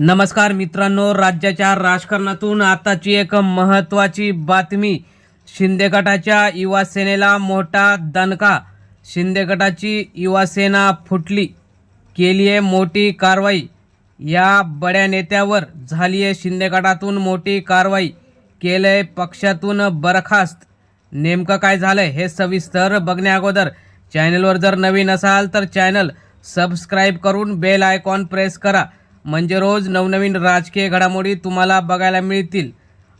नमस्कार मित्रांनो राज्याच्या राजकारणातून आताची एक महत्त्वाची बातमी. शिंदे गटाच्या युवा सेनेला मोठा दणका. शिंदे गटाची युवा सेना फुटली. केली आहे मोठी कारवाई. या बड्या नेत्यावर झाली आहे शिंदे गटातून मोठी कारवाई. केलं आहे पक्षातून बरखास्त. नेमकं काय झालं हे सविस्तर बघण्या अगोदर. चॅनलवर जर नवीन असाल तर चॅनल सबस्क्राईब करून बेल आयकॉन प्रेस करा. म्हणजे रोज नवनवीन राजकीय घडामोडी तुम्हाला बघायला मिळतील.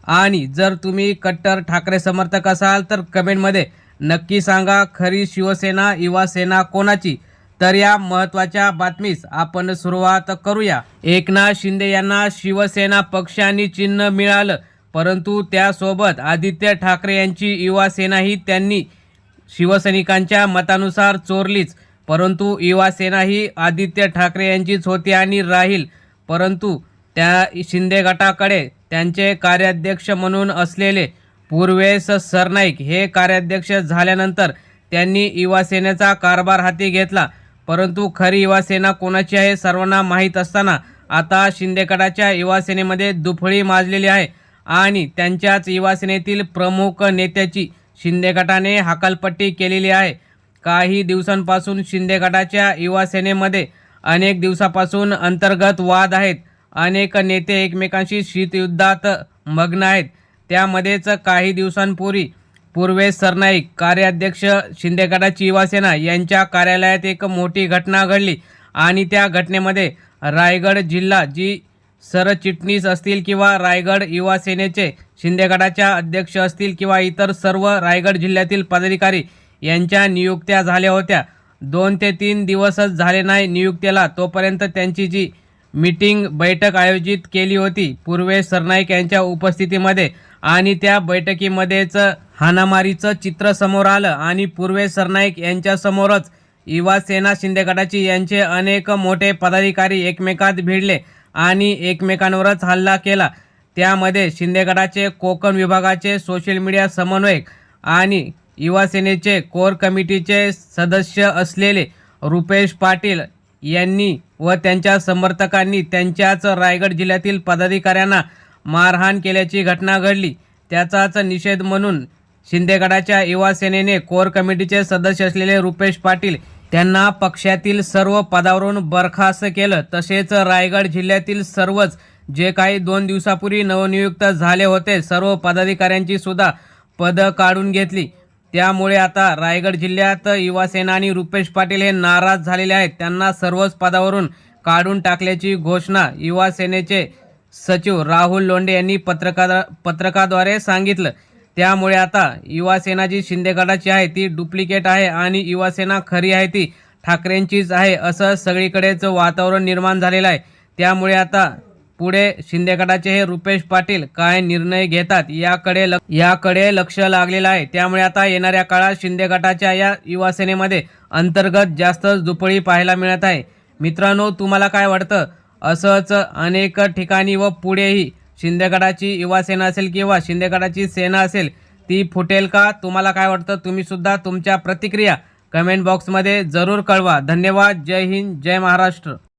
आणि जर तुम्ही कट्टर ठाकरे समर्थक असाल तर कमेंटमध्ये नक्की सांगा खरी शिवसेना युवा सेना कोणाची? तर या महत्त्वाच्या बातमीस आपण सुरुवात करूया. एकनाथ शिंदे यांना शिवसेना पक्ष आणि चिन्ह मिळालं परंतु त्यासोबत आदित्य ठाकरे यांची युवा सेनाही त्यांनी शिवसैनिकांच्या मतानुसार चोरलीच. परंतु युवासेना ही आदित्य ठाकरे यांचीच होती आणि राहील. परंतु त्या शिंदे गटाकडे त्यांचे कार्याध्यक्ष म्हणून असलेले पूर्वेश सरनाईक हे कार्याध्यक्ष झाल्यानंतर त्यांनी युवासेनेचा कारभार हाती घेतला. परंतु खरी युवासेना कोणाची आहे सर्वांना माहीत असताना आता शिंदे गटाच्या दुफळी माजलेली आहे आणि त्यांच्याच युवासेनेतील प्रमुख नेत्याची शिंदे गटाने हकालपट्टी केलेली आहे. काही दिवसांपासून शिंदे गटाच्या युवा सेनेमध्ये अनेक दिवसापासून अंतर्गत वाद आहेत. अनेक नेते एकमेकांशी शीतयुद्धात मग्न आहेत. त्यामध्येच काही दिवसांपूर्वी पूर्वेश सरनाईक कार्याध्यक्ष शिंदे गटाची युवासेना यांच्या कार्यालयात एक मोठी घटना घडली आणि त्या घटनेमध्ये रायगड जिल्हा जी सरचिटणीस असतील किंवा रायगड युवा सेनेचे शिंदे गटाच्या अध्यक्ष असतील किंवा इतर सर्व रायगड जिल्ह्यातील पदाधिकारी यांच्या नियुक्त्या झाल्या होत्या. दोन ते तीन दिवसच झाले नाही नियुक्तीला तोपर्यंत त्यांची जी मीटिंग बैठक आयोजित केली होती पूर्वेश सरनाईक यांच्या उपस्थितीमध्ये आणि त्या बैठकीमध्येच हानामारीचं चित्र समोर आलं आणि पूर्वेश सरनाईक यांच्यासमोरच युवा सेना शिंदे गटाची यांचे अनेक मोठे पदाधिकारी एकमेकात भिडले आणि एकमेकांवरच हल्ला केला. त्यामध्ये शिंदे गटाचे कोकण विभागाचे सोशल मीडिया समन्वयक आणि युवा सेनेचे कोर कमिटीचे सदस्य असलेले रुपेश पाटील यांनी व त्यांच्या समर्थकांनी त्यांच्याच रायगड जिल्ह्यातील पदाधिकाऱ्यांना मारहाण केल्याची घटना घडली. त्याचाच निषेध म्हणून शिंदेगडाच्या युवा सेनेने कोर कमिटीचे सदस्य असलेले रुपेश पाटील त्यांना पक्षातील सर्व पदावरून बरखास्त केलं. तसेच रायगड जिल्ह्यातील सर्वच जे काही दोन दिवसापूर्वी नवनियुक्त झाले होते सर्व पदाधिकाऱ्यांची सुद्धा पदं काढून घेतली. त्यामुळे आता रायगड जिल्ह्यात युवासेना आणि रुपेश पाटील हे नाराज झालेले आहेत. त्यांना सर्वच पदावरून काढून टाकल्याची घोषणा युवासेनेचे सचिव राहुल लोंढे यांनी पत्रकार पत्रकाद्वारे सांगितलं. त्यामुळे आता युवासेना जी शिंदे गटाची आहे ती डुप्लिकेट आहे आणि युवासेना खरी आहे ती ठाकरेंचीच आहे असं सगळीकडेच वातावरण निर्माण झालेलं आहे. त्यामुळे आता पुढे शिंदेगटाचे हे रुपेश पाटील काय निर्णय घेतात याकडे याकडे लक्ष लागलेलं आहे. त्यामुळे आता येणाऱ्या काळात शिंदे गटाच्या या युवासेनेमध्ये अंतर्गत जास्त दुपळी पाहायला मिळत आहे. मित्रांनो तुम्हाला काय वाटतं? असंच अनेक ठिकाणी व पुढेही शिंदे गटाची असेल किंवा शिंदे गटाची सेना असेल ती फुटेल का? तुम्हाला काय वाटतं? तुम्ही सुद्धा तुमच्या प्रतिक्रिया कमेंट बॉक्समध्ये जरूर कळवा. धन्यवाद. जय हिंद. जय महाराष्ट्र.